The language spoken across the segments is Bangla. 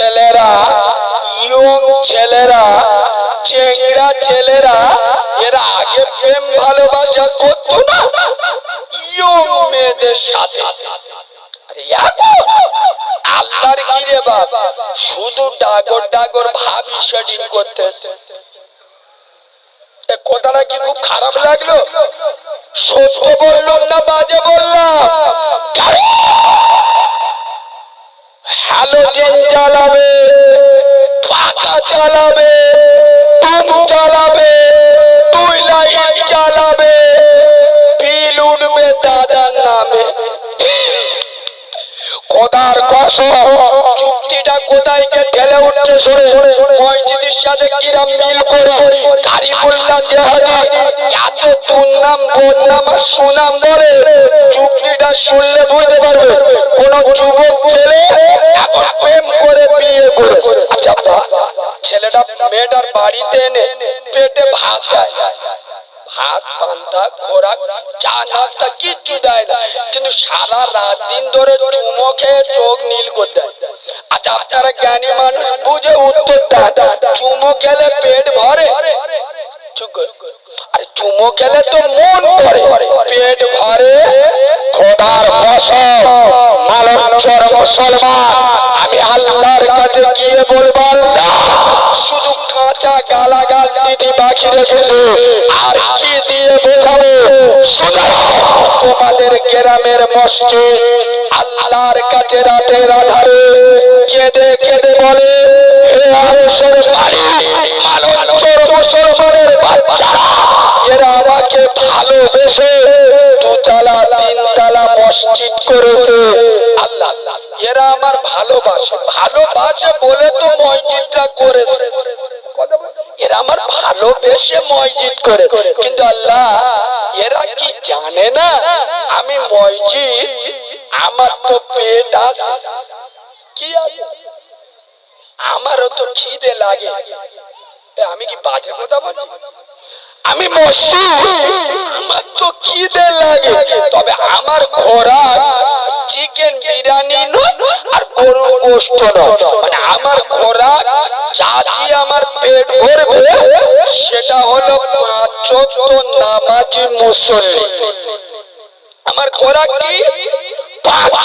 ছেলেরা, ইয়ং ছেলেরা চেংড়া ছেলেরা, এরা আগে প্রেম ভালোবাসা করতো না। ইয়ং মেয়েদের সাথে। আল্লাহর বাপ? শুধু ডাগর ডাগর ভাবি শেডিং করতে। কথাটা কি খুব খারাপ লাগল? সত্য বললাম না, বাজে বললাম। হ্যালোজেন চালাবে পাখা চালাবে টুম চালাবে টুইলাইট চালাবে বিল উঠবে দাদার নামে খোদার কসম, চুক্তিটা কোথায় কে ঠেলে উঠছে শুনে মসজিদের সাথে কিরাম মিল করে কারিমুল্লাহ জেহাদি এত দুর্নাম, বদনাম আর সুনাম বলে চুক্তিটা শুনলে বুঝতে পারবে কোন যুবক ছেলে এখন প্রেম করে বিয়ে করেছে। আচ্ছা ছেলেটা মেয়েটার বাড়িতে এনে পেটে ভাত দেয় ভাত, পান্তা, খোরাক, চা, নাস্তা কিচ্ছু দেয় না। কিন্তু সারা রাত দিন ধরে চুমো খেয়ে চোখ নীল করে আচ্ছা আপনারা জ্ঞানী মানুষ, বুঝে উত্তর দেন। চুমো খেলে পেট ভরে? আরে, চুমো খেলে তো মন ভরে। পেট ভরে? খোদার কসম মালঞ্চর মুসলমান। আমি আল্লাহর কাছে গিয়ে বলব, আল্লাহ, শুধু কাঁচা গালাগাল তোমাদের গ্রামের মসজিদ। আল্লাহর কাছে রাতের আধারে কেঁদে কেঁদে বলে এরা আমাকে ভালোবেসে দুতলা, তিনতলা মসজিদ করেছে। এরা আমার ভালোবাসে। ভালোবাসে বলে তো মসজিদটা করেছে। এরা আমার ভালোবেসে মসজিদ করে। কিন্তু আল্লাহ, এরা কি জানে না? আমি মসজিদ, আমার তো পেট আছে। কি আমারও তো খিদে লাগে। আমি কি বাজে কথা বলছি? আমি মসজিদ, আমার তো খিদে লাগে। তবে আমার খোরাক চিকেন বিরিয়ানি নয়, আর গরু গোস্ত নয়। মানে আমার খোরাক যা দিয়ে আমার পেট ভরবে, সেটা হলো পাঁচ নামাজি মুসল্লি। আমার খোরাক কি? পাঁচ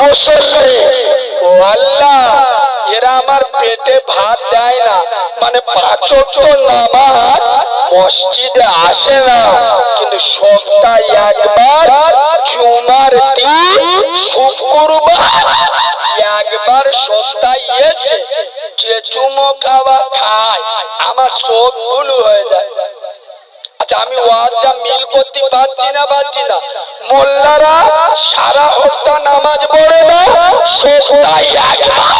মুসল্লি। আল্লাহ! এরা আমার পেটে ভাত দেয় না। মানে নামাজ মসজিদে আসে না। কিন্তু সপ্তাহে একবার, জুমার দিন, শুক্রবার, একবার সপ্তাহে এসে যে চুমো খাওয়া খায়, আমার চোখগুলো হয়ে যায়। আচ্ছা আমি ওয়াজটা মিল করতে পারছি না পারছি না। মোল্লারা সারা হপ্তাহ নামাজ পড়ে না, সপ্তাহে একবার।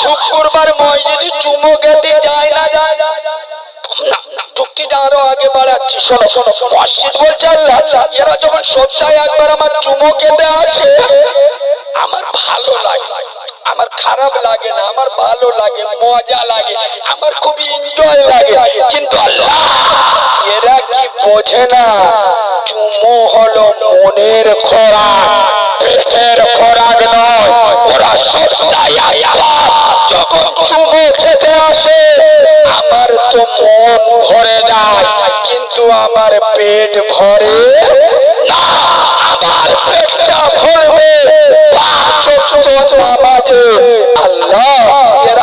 শুক্রবার মসজিদে চুমো খেতে যায় না যায়। না যুক্তিটা আরও আগে বাড়াচ্ছি, শোনো শোনো। মসজিদ বলছে আল্লাহ, এরা যখন সপ্তাহে একবার আমার চুমো খেতে আসে, আমার ভালো লাগে। আমার খারাপ লাগে না, আমার ভালো লাগে, মজা লাগে, আমার খুবই এনজয় লাগে। কিন্তু আল্লাহ বোঝে না। চুমো হলো মনের খোরাক, পেটের খোরাক নয়, ওরা যখন চুমো খেতে আসে, আমার তো মন ভরে যায়, কিন্তু আমার পেট ভরে না। আমার পেটটা ভরবে। আল্লাহ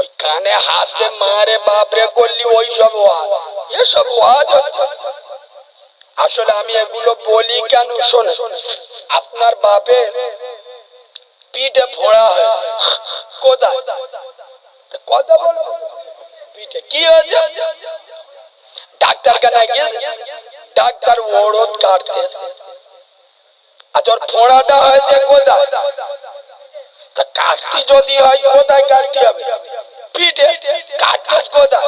ওই কানে হাত দে মারে বাপরে করলি ওই সব ওয়াজ। এসব আসলে আমি এগুলো বলি কেন শোনে আপনার বাপের পিঠে ফোড়া হয়েছে। কোথায়? কথা বলব? পিঠে কি হয়েছে? ডাক্তার কানে গিয়ে ডাক্তার ওড়দ কাটতেছে। আর তোর ফোড়াটা হয়েছে কোথায়? তা কাটতি যদি হয়, কোথায় কাটতে হবে? পিঠে কাটতেস কোথা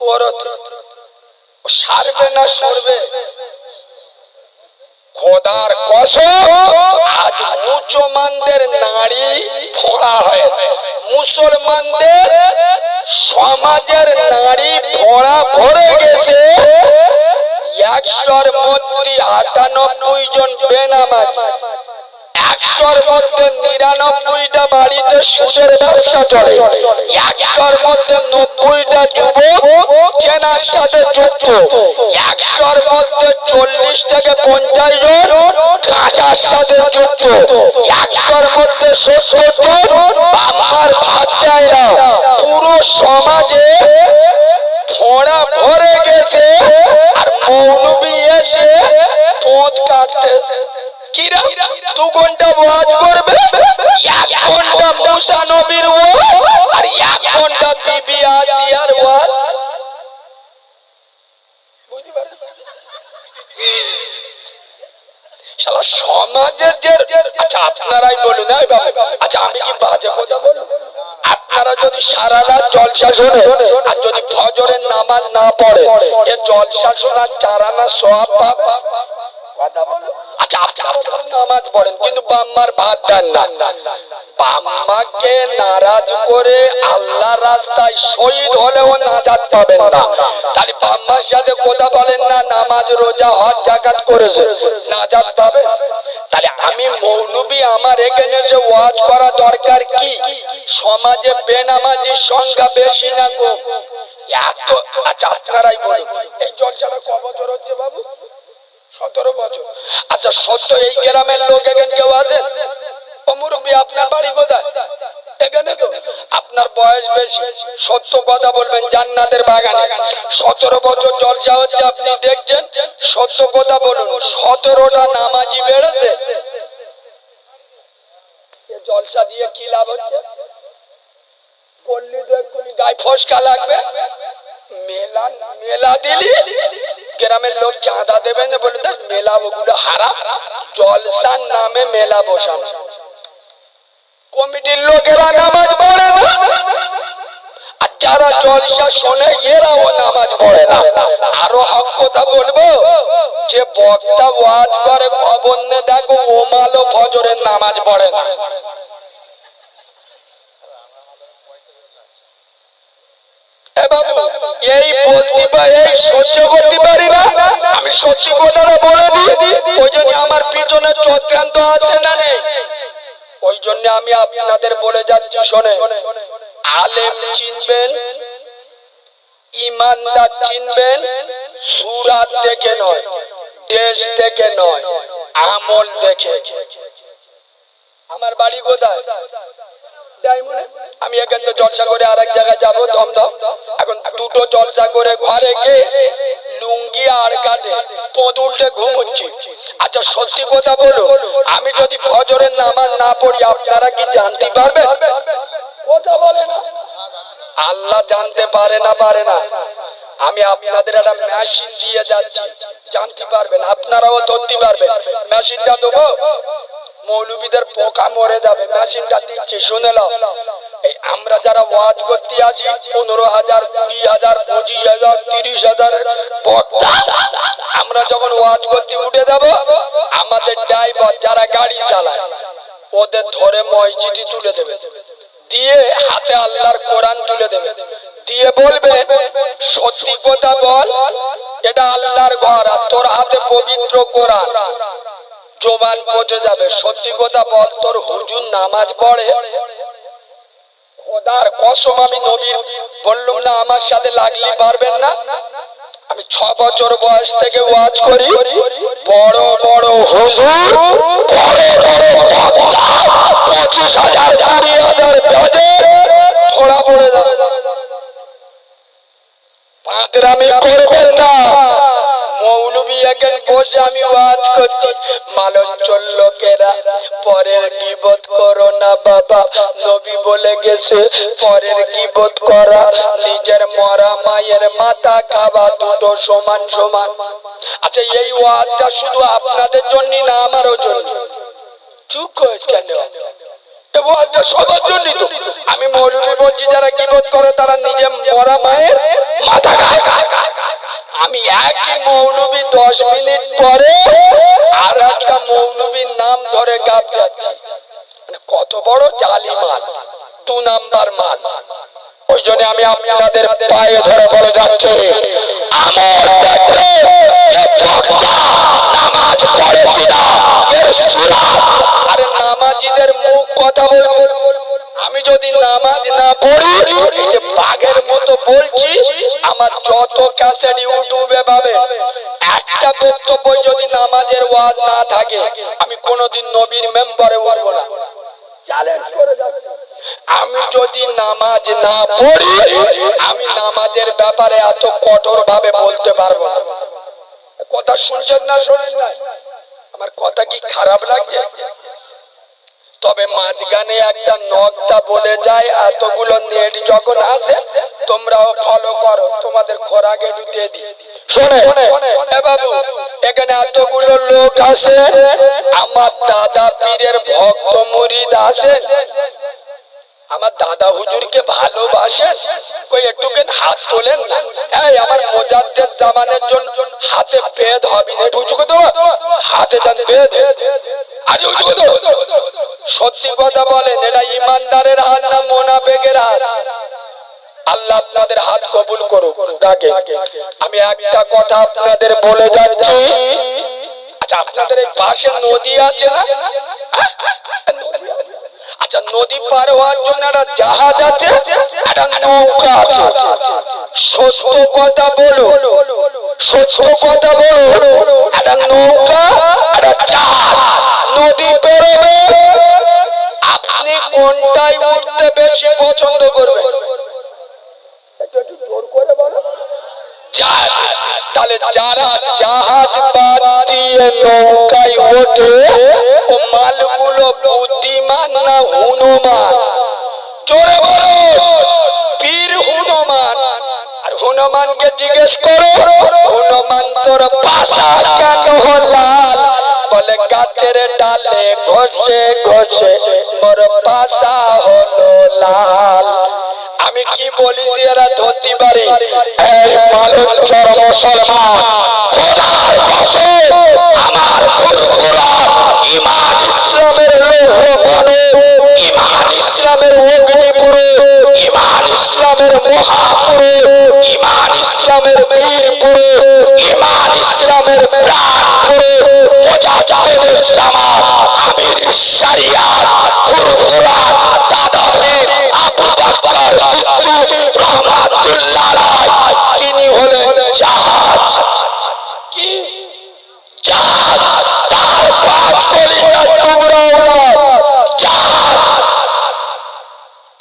ওর ও সারবে না সরবে। খোদার কসম, আজ মুসলমানদের নারী ফোড়া হয়েছে। মুসলমানদের সমাজের নারী ফোড়া ভরে গেছে। একশোর মধ্যে আটানব্বই জন বেনামাজ। একশোর মধ্যে নিরানব্বইটা বাড়িতে সুদের ব্যবসা চলে। একশোর মধ্যে নব্বইটা যুবক চেনার সাথে যুক্ত। একশোর মধ্যে চল্লিশ থেকে পঞ্চাশ জন কাঁচার সাথে যুক্ত। একশোর মধ্যে সত্তর জন আমার ভাত দেয় না পুরো সমাজে ফোড়া ভরে গেছে আর মৌলবি এসে পথ কাটতেছে। কিরা? দু ঘণ্টা ওয়াজ করবে? এক ঘণ্টা মুসা নবীর আর এক ঘণ্টা বিবি আসিয়ার ওয়াজ? শালা সমাজের যে আচ্ছা আপনারাই বলুন বাবা, আচ্ছা আমি কি বাজে কথা বলব? আপনারা যদি সারা রাত জলসা শোনে আর যদি ফজরের নামাজ না পড়ে এ জলসা শোনার চারানা সব কথা বলো। আচ্ছা আপনারা ধরুন নামাজ পড়েন, কিন্তু বাম্মার ভাত দেন না। বাম্মাকে নারাজ করে আল্লাহ রাস্তায় শহীদ হলেও পাবেন না। তাহলে বাম্মার সাথে কথা বলেন না, নামাজ, রোজা, হজ জাকাত করেছে। নাজাত পাবে? তাহলে আমি মৌলবি, আমার এখানে যে ওয়াজ করা দরকার কি? সমাজে বেনামাজির সংখ্যা বেশি না কম এত আচ্ছা আপনারাই বলুন। এই জলসাটা ক বছর হচ্ছে বাবু? সতেরো বছর। আচ্ছা সত্য এই গ্রামের লোক এখানে কেউ আছে? ও আপনার বাড়ি কোথায়? আপনার বয়স বেশি। সত্য কথা বলবেন জান্নাতের বাগানে। সতেরো বছর জলসা হচ্ছে, আপনি দেখছেন? সত্য কথা বলুন, সতেরোটা নামাজি বেড়েছে। জলসা দিয়ে কি লাভ হচ্ছে? তো এক্ষুনি গায়ে ফসকা লাগবে? মেলা মেলা দিলি? গ্রামের লোক চাঁদা দেবে না বলে দেখ মেলা ওগুলো হারাম, জলসার নামে মেলা বসানো কমিটির লোকেরা নামাজ পড়ে না, আর যারা জলসা শোনে, এরাও নামাজ পড়ে না। আরও হক কথা বলব, যে বক্তা ওয়াজ করে খবর নে দেখো ওমালো ফজরের নামাজ পড়ে না এ বাবু, এই বলতে বা এই সহ্য করতে পারি না। আমি সত্যি কথাটা বলে দিই, ওই জন্য আমার পিছনে চক্রান্ত আছে না নেই। ওই জন্য আমি আপনাদের বলে যাচ্ছি শোনে আলেম চিনবেন, ইমানদার চিনবেন, সুরাত দেখে নয়, দেশ দেখে নয়, আমল দেখে। আমার বাড়ি কোথায়। আমি এখান থেকে জলসা করে আরেক জায়গায় যাব, দমদম। এখন দুটো জলসা করে ঘরে গিয়ে লুঙ্গি আর কাটে পদ উল্টে ঘুমোচ্ছি আচ্ছা সত্যি কথা বলো, আমি যদি ফজরের নামাজ না পড়ি, আপনারা কি জানতে পারবেন? আল্লাহ জানতে পারে না পারে না। আমি আপনাদের একটা মেশিন দিয়ে যাচ্ছি। জানতে পারবেন, আপনারাও ধরতে পারবেন। মেশিনটা দেবো। মৌলবীদের পোকা মরে যাবে। মেশিনটা দিচ্ছি, শুনে এই আমরা যারা ওয়াজ করতে আছি পনেরো হাজার, কুড়ি হাজার, পঁচিশ হাজার, তিরিশ হাজার আমরা যখন ওয়াজ করতে উঠে যাব, আমাদের ড্রাইভার যারা গাড়ি চালায়, ওদের ধরে মসজিদে তুলে দেবে। দিয়ে হাতে আল্লাহর কোরআন তুলে দেবে। দিয়ে বলবে, সত্যি কথা বল, এটা আল্লাহর ঘর আর তোর হাতে পবিত্র কোরআন। জবান পচে যাবে। সত্যি কথা বল, তোর হুজুর নামাজ পড়ে? খোদার কসম আমি নবীর বললুম না, আমার সাথে লাগলি পারবেন না? আমি ছ বছর বয়স থেকে ওয়াজ করি। বড় বড় হুজুর পঁচিশ হাজার, কুড়ি হাজার ধরা পড়ে যাবে। পাঁকরামি করবেন না। মৌলবি এখন বসে, আমি ওয়াজ করছি। মালঞ্চল লোকেরা, পরের গিবত করো না বাবা। নবী বলে গেছে, পরের গিবত করা, নিজের মরা মায়ের মাথা খাওয়া দুটো সমান সমান। আচ্ছা এই ওয়াজটা শুধু আপনাদের জন্য না, আমারও জন্য চুপ করেছ কেন? আজকে সবার আমি মৌলবী বলছি, যারা কিবোধ করে, তারা নিজে মরা মায়ের মাথা আমি একই মৌলবী দশ মিনিট পরে আর একটা মৌলবীর নাম ধরে গাপ যাচ্ছে। মানে কত বড় জালি মাল দু নাম্বার মাল ওই জন্য আমি আপনাদের পায়ে ধরে বলে যাচ্ছে, আমার আমি যদি নামাজ না পড়ি যে বাঘের মতো বলছি, আমার যত ক্যাসেট ইউটিউবে পাবে, একটা বক্তব্য যদি নামাজের ওয়াজ না থাকে, আমি কোনোদিন নবীর মেম্বারে উঠবো না। চ্যালেঞ্জ করে যাচ্ছি। আমি যদি নামাজ না পড়ি, আমি নামাজের ব্যাপারে এত কঠোর ভাবে বলতে পারব কথা শুনছেন না, শোনেন না? আমার কথা কি খারাপ লাগছে? তবে মাঝখানে একটা নকটা বলে যায়, এতগুলো নেট যখন আসে তোমরাও ফলো করো, তোমাদের খোরাকে ঢুকিয়ে দিই। শোনে, এ বাবু, এখানে এতগুলো লোক আছে, আমার দাদা পীরের ভক্ত মুরিদ আসে আমার দাদা হুজুরকে ভালোবাসেন কই, একটুকেন হাত তোলেন না। এই, আমার মোজাদ্দের জামানের জন্য হাতে বেদ হবে না। করে দেবো? হাতে দেন বেদ। উঁচু করে দেবো? সত্যি কথা বলেন এটা ইমানদারের হাত না মোনাফেকের হাত? আল্লাহ আপনাদের হাত কবুল করুক। ডাকে। আমি একটা কথা আপনাদের বলে যাচ্ছি। আচ্ছা আপনাদের এই পাশে নদী আছে না? হ্যাঁ? আচ্ছা নদী পার হওয়ার জন্য একটা জাহাজ আছে? একটা নৌকা আছে। সত্য কথা বলো। সত্য কথা বলো। একটা নৌকা, একটা জাহাজ। নদী পেরোবে আপনি কোনটাই উঠতে বেশি পছন্দ করবেন? জাহাজ। তাহলে যারা জাহাজ বাদ দিয়ে নৌকায় ওঠে, ও মালগুলো বুদ্ধিমান না হনুমান জোরে বলো হনুমানকে জিজ্ঞেস করো, হনুমান তোর পাশা কেন লাল বলে, গাছের ডালে ঘষে ঘষে মোর পাশা হলো লাল। আমি কি বলি যে এরা ধরতে পারি? এই মালঞ্চর মুসলমান, খোদার কসম, আমার ফুরফুরা ইমান ইসলামের লৌহ মানব, ইমান ইসলামের অগ্নিপুরে ইমান ইসলামের ইমান ইসলামের বীরপুরে ইমান ইসলামের প্রাণপুরে মুজাদ্দিদুল জামাত, আমির শরিয়াত ফুরফুরা দাদা পীর আবু বকর সিদ্দিক, রহমাতুল্লাহ আলাইহি তিনি হলেন জাহাজ কি জাহাজ তার পাঁচ কলিজার টুকরা জাহাজ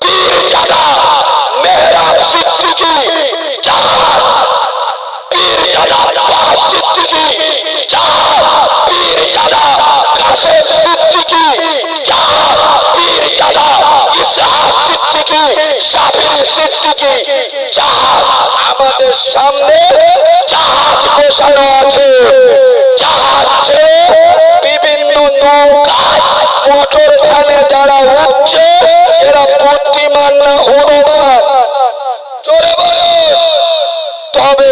পীর জাদা মেহরাব সিদ্দিকী জাহাজ পীর জাদা সিদ্দিকী জাহাজ আমাদের সামনে জাহাজ বসানো আছে জাহাজ বিভিন্ন নৌকায় যারা উঠছে এরা বুদ্ধিমান না হনুমান তবে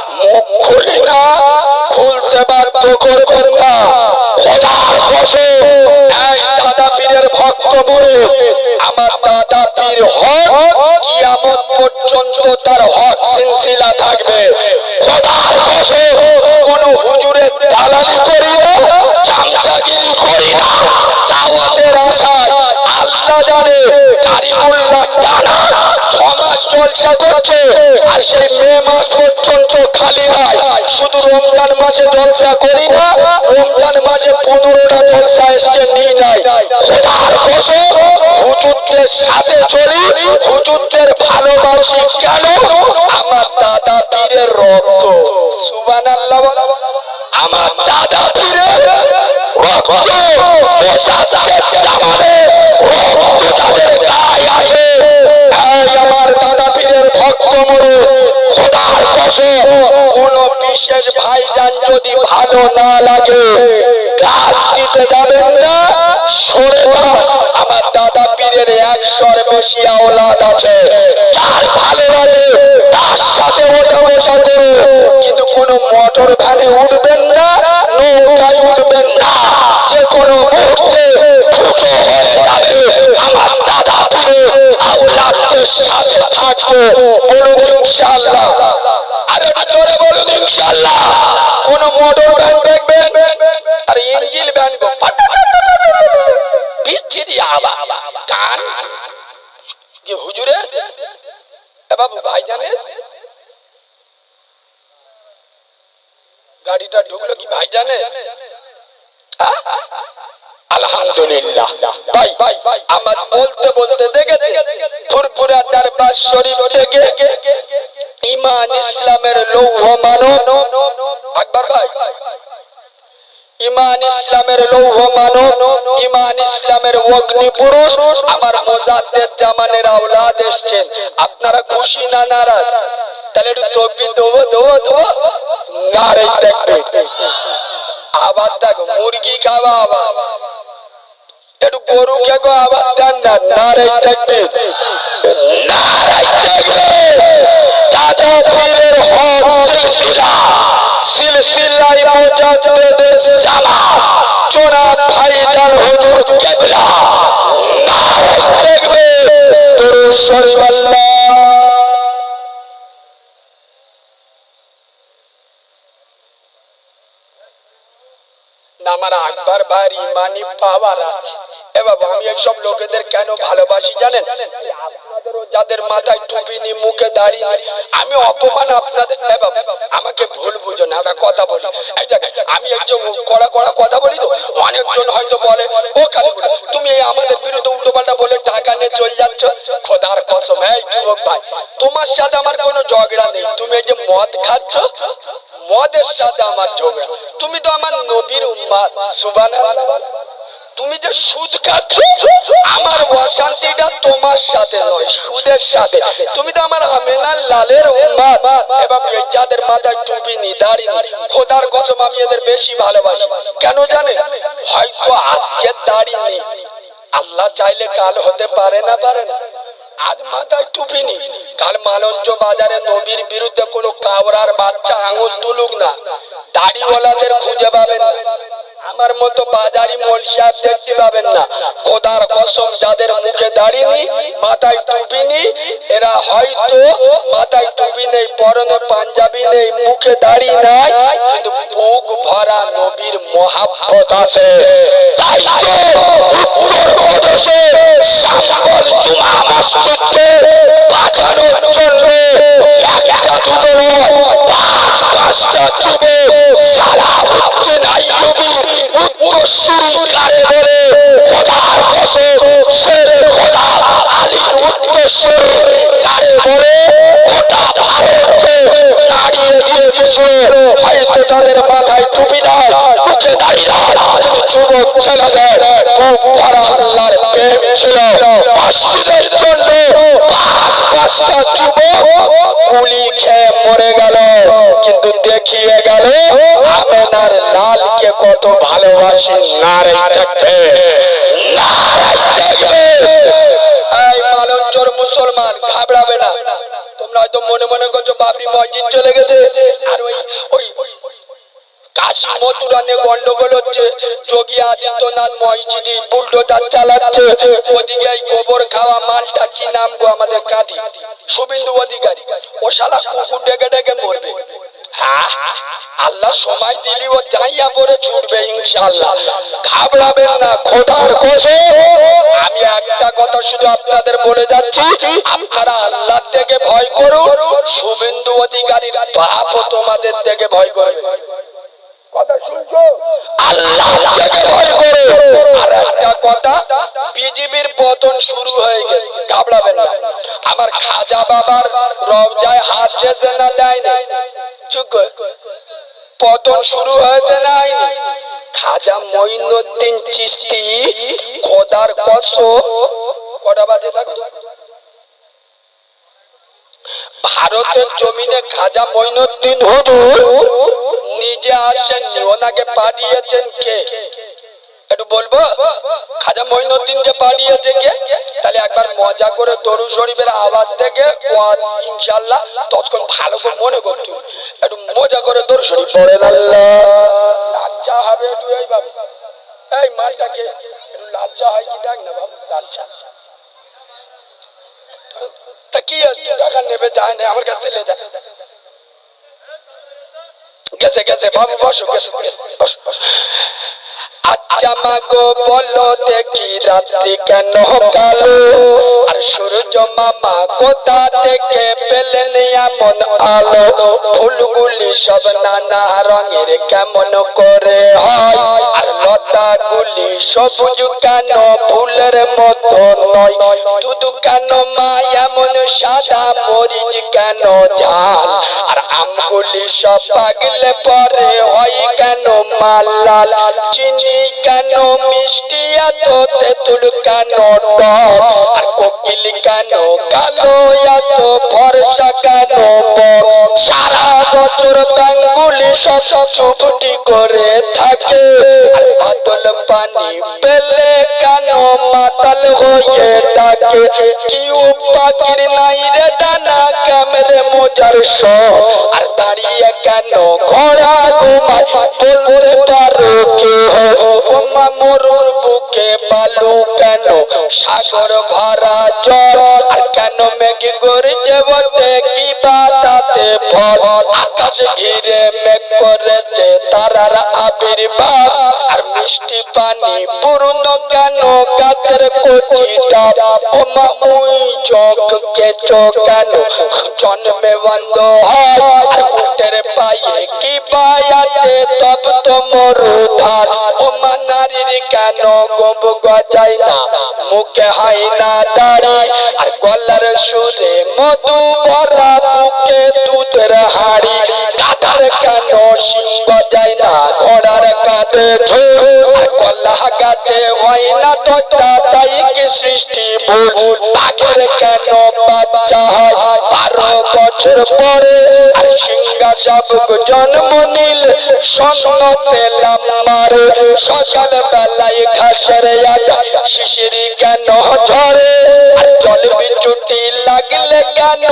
মুখ খুলি না খুলতে বাধ্য করবেন না খোদার কসম এই দাদা পীরের ভক্ত বলে আমার দাদা পীর হক কিয়ামত পর্যন্ত তার হক সিলসিলা থাকবে। খোদার কসম কোন হুজুরের দালালি করি না চামচাগিরি করি না দাওয়াতের আশায় আল্লাহ জানে কারিমুল্লাহ টানা ছ মাস চলে জলসা করছে আর সেই মে মাস পর্যন্ত খালি নাই। শুধু রমজান মাসে জলসা করি না, রমজান মাসে পনেরোটা জলসা এসছে খোদার কসম, হুজুরদের সাথে চলি, হুজুরদের ভালোবাসি কেন? আমার দাদা পীরের রক্ত। সুবান আল্লাহ আমার দাদা পীরের রক্ত। রক্ত তাদের গায়ে আসে। দাদা যদি ভালো না লাগে আমার দাদা পীরের একশোর বেশি আওলাদ আছে। যার ভালো লাগে, তার সাথে বসা কিন্তু কোনো মোটর ভ্যানে উঠবেন না, নৌকায় উঠবেন না। যে কোনো মুহূর্তে আমার দাদা পীরের আওলাদদের সাথে থাকব। বলুন ইনশাআল্লাহ। আরে জোরে বলুন ইনশাআল্লাহ। কোন মোটর ভ্যান দেখবেন? আর ইঞ্জিল ভ্যান গো। বিচ্ছিরি আবা কান। কি হুজুরে? এ বাবু ভাই জানে গাড়িটা ঢুকলো কি ভাই জানে আমার ইমান ইসলামের লৌহ ইমান ইসলামের অগ্নি পুরুষ আমার জামানের আওলাদ এসছেন। আপনারা খুশি না নারাজ? তাহলে একটু তকবি দেবো দেখবে আওয়াজ দেখো, মুরগি খাওয়া আওয়াজ। একটু গরু খেকো আওয়াজ দেন না নারে দেখবে নারাই দেখবে দাদা পীরের হক সিলসিলা। সিলসিলাই মুজাদ্দিদের জামা চোরা ভাইজান হুজুর কেবলা। নারাই দেখবে দুরূদ শরীফ না আমার আকবর ভাইয়ের ইমানি পাওয়ার আছে। আমি এইসব লোকেদের কেন ভালোবাসি জানেন? যাদের মাথায় টুপি নি মুখে দাঁড়িয়ে আমি অপমান আপনাদের আমাকে ভুল বুঝো না, একটা কথা বলি। এই দেখ, আমি যে কড়া কড়া কথা বলি তো, অনেকজন হয়তো বলে, ও খালি তুমি এই আমাদের বিরুদ্ধে উল্টো পাল্টা বলে টাকা নিয়ে চলে যাচ্ছ? খোদার কসম, এই যুবক ভাই, তোমার সাথে আমার কোনো ঝগড়া নেই। তুমি এই যে মদ খাচ্ছ মদের সাথে আমার ঝগড়া তুমি তো আমার নবীর উম্মাদ সুবান তুমি যে সুদ খাচ্ছ, আমার অশান্তিটা তোমার সাথে নয়, সুদের সাথে। তুমি তো আমার আমেনার লালের উম্মাদ, এবং যাদের মাথায় টুপি নি দাড়ি নি খোদার কসম, আমি এদের বেশি ভালোবাসি। কেন জানে? হয়তো আজকে দাড়ি নেই। আল্লাহ চাইলে কাল হতে পারে না পারে না। আজ মাথায় টুপি নি কাল মালঞ্চ বাজারে নবীর বিরুদ্ধে কোনো কাওরার বাচ্চা আঙুল তুলুক না দাড়িওয়ালাদের খুঁজে পাবেন। আমার মতো বাজারি মোল সাহেব দেখতে পাবেন না। খোদার কসম, যাদের মুখে দাঁড়িয়ে মাথায় টুপি নি এরা হয়তো মাথায় টুপি নেই, পরনে পাঞ্জাবি নেই, মুখে দাঁড়িয়ে নাই, কিন্তু বুক ভরা নবীর মহাব্বত আছে। তাই তো উত্তরপ্রদেশে সাফল জুমা মসজিদকে বাঁচানোর জন্য একটা দুটো পাঁচ হয়তো তাদের মাথায় টুপি নাই, মুখে দাঁড়িয়ে নাই, কিন্তু যুবক ছেলেদের প্রেম ছিল। মসজিদের জন্য যুবক গুলি খেয়ে ভালোবাসে নারে দেখবে নারে দেখবে এই মালঞ্চর মুসলমান, ঘাবড়াবে না। তোমরা হয়তো মনে মনে করছ, বাবরি মসজিদ চলে গেছে। আর ওই ওই কাশি গন্ডগোল হচ্ছে। ওদিকে গোবর খাওয়া মালটা কি নাম আমাদের অধিকারী। ও কুকুর ডেকে ডেকে মরবে। আল্লাহ সময় দিলি ও যাইয়া পরে ছুটবে ইনশাআল্লাহ। ঘাবড়াবেন না, খোদার কোসে আমি একটা কথা শুধু আপনাদের বলে যাচ্ছি, আপনারা আল্লাহ থেকে ভয় করুন, শুভেন্দু অধিকারীর বাপও তোমাদের থেকে ভয় করো। হয়ে আমার খাজা বাবার রবজায় হাত দিয়েছে না দেয় না। পতন শুরু হয়েছে নাই খাজা মঈনুদ্দিন চিস্তি খোদার কষ্ট কটা বাজে ভারতের জমিনে খাজা মঈনুদ্দিন হুজুর নিজে আসেন ওনাকে পাঠিয়েছেন কে? একটু বলব? খাজা মঈনুদ্দিন যে পাঠিয়েছে কে তাহলে একবার মজা করে দরু শরীফের আওয়াজ থেকে ওয়াজ ইনশাআল্লাহ ততক্ষণ ভালো করে মনে করতো একটু মজা করে দরু শরীফ আল্লাহ। লাজ্জা হবে একটু এই বাবু। এই মালটাকে। একটু লাজ্জা হয় কি দেখ না বাবু লাজ্জা। তা কি টাকা নেবে যায় না আমার কাছ থেকে লে যায় গেছে গেছে বাবু বসো গেছে, বসো বসো। আচ্ছা মাগো বলো দেখি রাত্রি কেন কালো? সূর্য মামা কোথা থেকে পেলেন এমন আলো। ফুলগুলি সব নানা রঙের কেমন করে হয়। আর লতাগুলি সবুজ কেন? ফুলের মতো নয়। দুধ কেন মা? এমন সাদা মরিচ কেন ঝাল? আর আমগুলি সব পাগলে পরে হয় কেন মালাল চিনি কেন মিষ্টি? এত তেঁতুল কেন টক? আর কোকিল কেন? কালো এত ভরসা কেন? সারা বছর ব্যাঙ্গুলি চুপটি করে থাকে। পাতল পানি পেলে কেন মাতাল হয়ে ডাকে? কি পাখির নাই রে ডানা ক্যামেরে মোজার সব আর দাঁড়িয়ে কেন ঘোড়া ঘুমায়? বলতে পারো কে ওমা মরুর বুকে বালু কেন? সাগর ভরা জল। আর কেন মেঘে গড়ছে বটে? কি বাতাতে ফল? আকাশ ঘিরে মেঘ করেছে তারার আবির্ভাব। আর মিষ্টি পানি পূর্ণ কেন? গাছের কচিটা ওমা উই চোখ কেচো কেন? জন্মে বন্ধ হয়। আর উটের পায়ে কি পায় আছে, তব তো মরুধার ওমা নারীর কেন গোব গজায় না? মুখে হয় না দাড়ি। আর গলার সুরে মধু ভরা বুকে দুধের হাড়ি। গাধার কেন সিংহ যায় না? ঘোড়ার কাঁধে ঝোল। কলা গাছে হয় না তো তাই কি সৃষ্টি ভুল? বাঘের কেন বাচ্চা হয়? বছর পরে আর সিংহা সব জন্ম নীল স্বপ্ন পেলাম মারে। সকাল বেলায় ঘাসের আটা শিশিরি কেন ঝরে? আর জল বিচুটি লাগলে কেন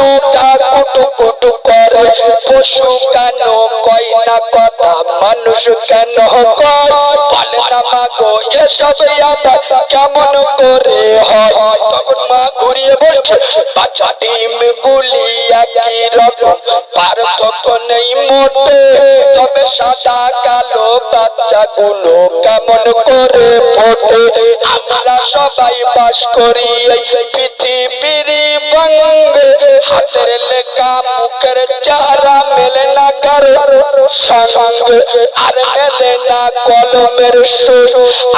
কুটু কুটু করে? পশু কেন কয় না কথা? মানুষ কেন কয়? বলে না মাগো এসব আবার কেমন করে হয়? তখন মা ঘুরিয়ে বলছে বাচ্চা ডিম গুলি একই রকম পার্থক্য নেই মোটে। তবে সাদা কালো বাচ্চাগুলো কেমন করে ফোটে? আমরা সবাই বাস করি পৃথিবীর বঙ্গে। হাতের লেখা মুখের চারা মেলে না কারও সঙ্গে। আর মেলে না কলমের সুর।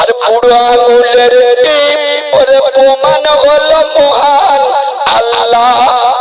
আর বুড়ো আঙুলের প্রমাণ হলো মহান আল্লাহ।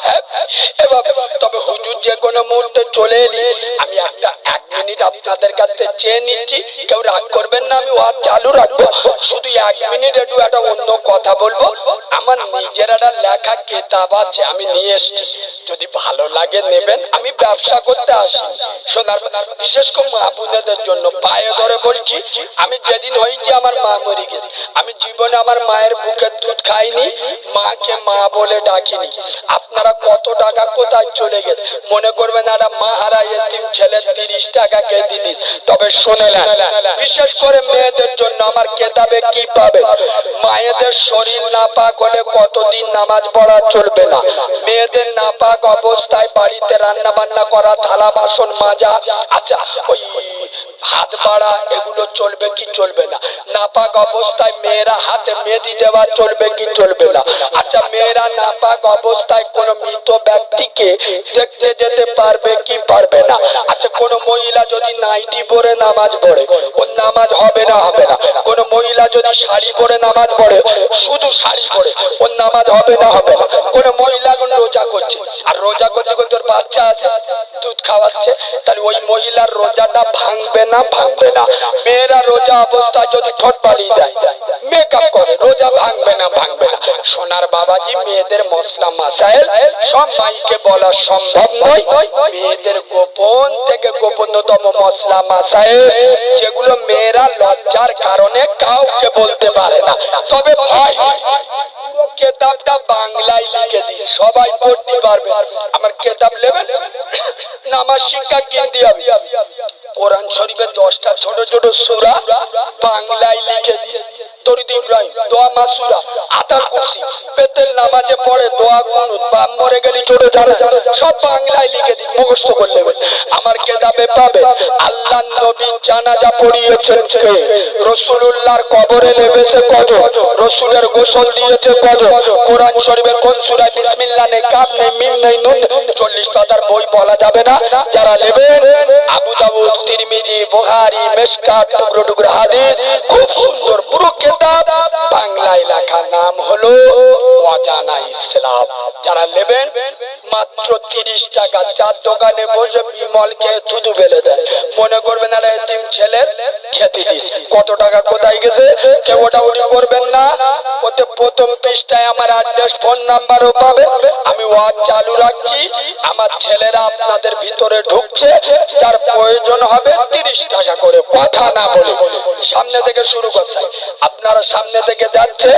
হ্যাঁ? অন্য কথা বলব। আমার নিজের একটা লেখা কেতাব আছে, আমি নিয়ে এসেছি। যদি ভালো লাগে নেবেন, আমি ব্যবসা করতে আসি। সোনার বিশেষ করে জন্য পায়ে ধরে বলছি, আমি যেদিন হয়েছি আমার মা মরে গেছে। আমি জীবনে আমার মায়ের বুকের দুধ খাইনি, মাকে মা বলে ডাকিনি। আপনারা কত টাকা কোথায় চলে গেছে? মনে করবেন একটা মা হারা এতিম ছেলে তিরিশ টাকা কে দিদিস তবে শোনে না, বিশেষ করে মেয়েদের জন্য আমার কেতাবে কি পাবে মায়েদের শরীর না পাক হলে কতদিন নামাজ পড়া চলবে না? মেয়েদের নাপাক অবস্থায় বাড়িতে রান্না বান্না করা, থালা বাসন মাজা। আচ্ছা ওই হাত বাড়া, এগুলো চলবে কি চলবে না। নাপাক অবস্থায় মেয়েরা হাতে মেহেদি দেওয়া চলবে কি চলবে না। আচ্ছা মেয়েরা নাপাক অবস্থায় কোনো মৃত ব্যক্তিকে দেখতে যেতে পারবে কি পারবে না। আচ্ছা কোনো মহিলা যদি নাইটি পরে নামাজ পড়ে ওর নামাজ হবে না হবে না। কোনো মহিলা যদি শাড়ি পরে নামাজ পড়ে, শুধু শাড়ি পরে ওর নামাজ হবে না হবে না। কোনো মহিলা এখন রোজা করছে। আর রোজা করতে করতে ওর বাচ্চা আছে, দুধ খাওয়াচ্ছে। তাহলে ওই মহিলার রোজাটা ভাঙবে না ভাঙবে না। মেয়েরা রোজা অবস্থায় যদি ঠোঁট পালিয়ে দেয় মেকআপ করে, রোজা ভাঙবে না ভাঙবে না। সোনার বাবাজি মেয়েদের মশলা মাসাইল, সব মাইকে বলা সম্ভব নয়। মেয়েদের গোপন থেকে গোপনতম মশলা মাসাইল, যেগুলো মেয়েরা লজ্জার কারণে কাউকে বলতে পারে না। তবে ভয় কেতাবটা বাংলায় লিখে দিই। সবাই পড়তে পারবে। আমার কেতাব নেবেন নামাজ শিক্ষা কিনতে হবে। কোরআন শরীফের দশটা ছোট ছোট সুরা বাংলায় লিখে দিস। তরিদ ইব্রাহিম, দোয়া মাসুরা আতার কুরসি, বেতের নামাজে পড়ে দোয়া কুনুত বা মরে গেলি, ছোট জানা। সব বাংলায় লিখে দিই মুখস্থ করে নেবেন। আমার কেতাবে পাবে? আল্লাহ নবী জানাজা পড়িয়েছেন কে? রসুলুল্লাহর কবরে লেবেছে কত? রসুলের গোসল দিয়েছে কত? কোরআন শরীফে কোন সূরায় বিসমিল্লাহ নেই, কাপ নেই, মিম নেই, নুন চল্লিশ পাতার বই বলা যাবে না। যারা নেবেন আবু দাউদ, তিরমিজি, বুখারী, মেশকাত, টুকরো টুকরো হাদিস, খুব সুন্দর, পুরো নাম হলো অজানা ইসলাম। যারা নেবেন, মাত্র তিরিশ টাকা চার দোকানে বসে ফেলে দেয় মনে করবেন এতিম খেতে দিস। কত টাকা কোথায় গেছে? কেউ ওটা করবেন না। ওতে প্রথম পৃষ্ঠায় আমার অ্যাড্রেস, ফোন নাম্বারও পাবে। আমি ওয়াজ চালু রাখছি। আমার ছেলেরা আপনাদের ভিতরে ঢুকছে। যার প্রয়োজন হবে তিরিশ টাকা করে। কথা না বলে। সামনে থেকে শুরু করছে। আপনারা সামনে থেকে যাচ্ছে,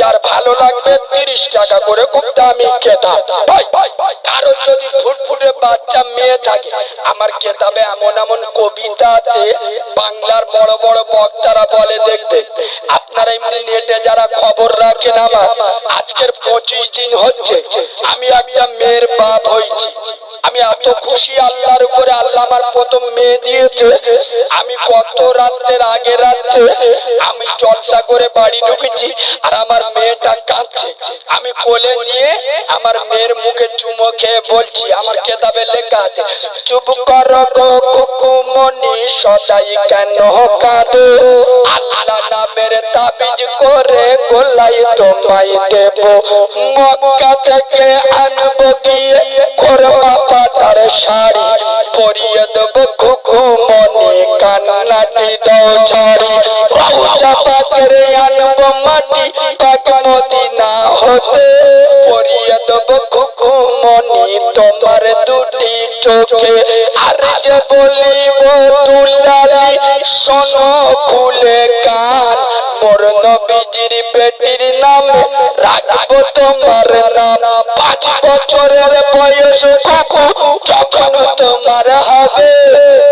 যার ভালো লাগবে তিরিশ টাকা করে খুব দামি ভাই, কারোর যদি ফুটফুটে বাচ্চা মেয়ে থাকে, আমার কেতাবে এমন এমন কবিতা আছে, বাংলার বড় বড় বক্তারা বলে দেখবে। আপনারা এমনি নেটে যারা খবর রাখেন আমার, আজকের পঁচিশ দিন হচ্ছে, আমি একটা মেয়ের বাপ হয়েছি। আমি এত খুশি আল্লাহর উপরে, আল্লাহ আমার প্রথম মেয়ে দিয়েছে। আমি কত রাত্রের আগে রাত্রে আমি জলসা করে বাড়ি ঢুকেছি আর আমার মেয়েটা কাঁদছে। আমি কোলে নিয়ে আমার মেয়ের মুখে চুমো খেয়ে বলছি, আমার কেতাবে লেখা আছে, চুপ কর গো কুকুমনি সদাই কেন কাঁদো? আল্লাহ নামের তাবিজ করে গোলাই তোমায় দেব। মক্কা থেকে আনব গিয়ে করবা পাতার শাড়ি পরিয়ে দেব কুকুমনি কান্নাটি দাও ছাড়ি রওজা পাকের আনব মাটি পাক মদিনা হতে পরিয়ে দেব কুকুমনি তোমার দুটি চোখে আর যে বলিব দুলালি, শোনো খুলে কান। মোর নবীজির বেটির নামে রাখব তোমার নাম। পাঁচ বছরের বয়স কুকু যখন তোমার হবে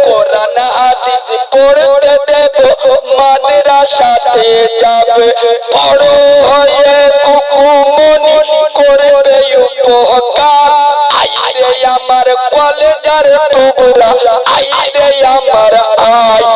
কোরআন হাদিস পড়তে দেব, মাদ্রাসাতে যাবে। বড় হয়ে কুকু মনি করবে উপকার আইরে আমার কলেজার টুকরা, আইরে আমার আয়